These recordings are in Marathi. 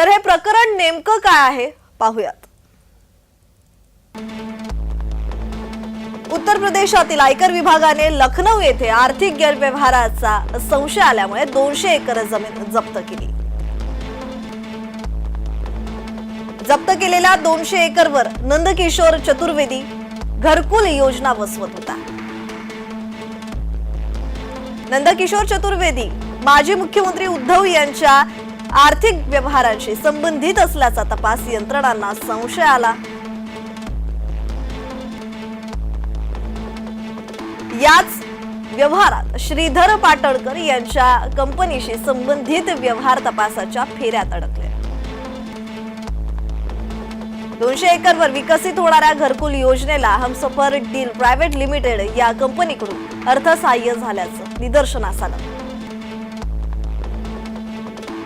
तर हे प्रकरण नेमकं काय आहे? पाहूयात. उत्तर प्रदेशातील आयकर विभागाने लखनौ येथे आर्थिक गैरव्यवहाराचा संशय आल्यामुळे दोनशे एकर जमीन जप्त केली. जप्त केलेल्या दोनशे एकरवर नंदकिशोर चतुर्वेदी घरकुल योजना बसवत होता. नंदकिशोर चतुर्वेदी माजी मुख्यमंत्री उद्धव यांच्या आर्थिक व्यवहारांशी संबंधित असल्याचा तपास यंत्रणांना संशय आला. याच व्यवहारात श्रीधर पाटणकर यांच्या कंपनीशी संबंधित व्यवहार तपासाच्या फेऱ्यात अडकले दोनशे एकरवर विकसित होणाऱ्या घरकुल योजनेला हमसफर डील प्रायव्हेट लिमिटेड या कंपनीकडून अर्थसहाय्य झाल्याचं निदर्शनास आलं.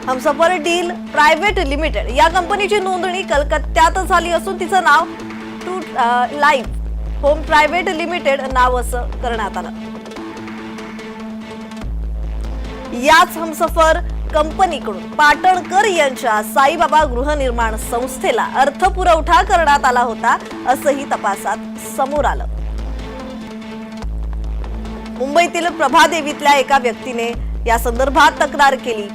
Humsafar deal private limited. या कंपनीची नोंदणी कलकत्त्यात झाली असून तिचं नाव two life home private limited नाव असं करण्यात आलं. याच हमसफर कंपनीकडून पाटणकर यांच्या साईबाबा गृहनिर्माण संस्थेला अर्थपुरवठा करण्यात आला होता असंही तपासात समोर आलं. मुंबईतील प्रभादेवीतल्या एका व्यक्तीने या संदर्भात तक्रार केली.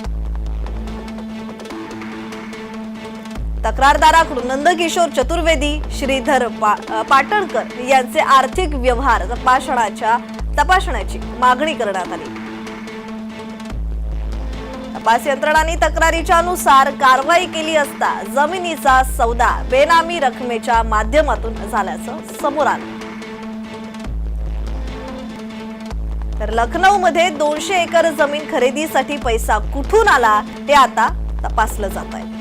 तक्रारदाराकडून नंदकिशोर चतुर्वेदी श्रीधर पा पाटणकर यांचे आर्थिक व्यवहार तपासण्याच्या तपासण्याची मागणी करण्यात आली. तपास यंत्रणांनी तक्रारीच्या अनुसार कारवाई केली असता जमिनीचा सौदा बेनामी रकमेच्या माध्यमातून झाल्याचं समोर आलं. तर लखनौ मध्ये दोनशे एकर जमीन खरेदीसाठी पैसा कुठून आला हे आता तपासलं जात आहे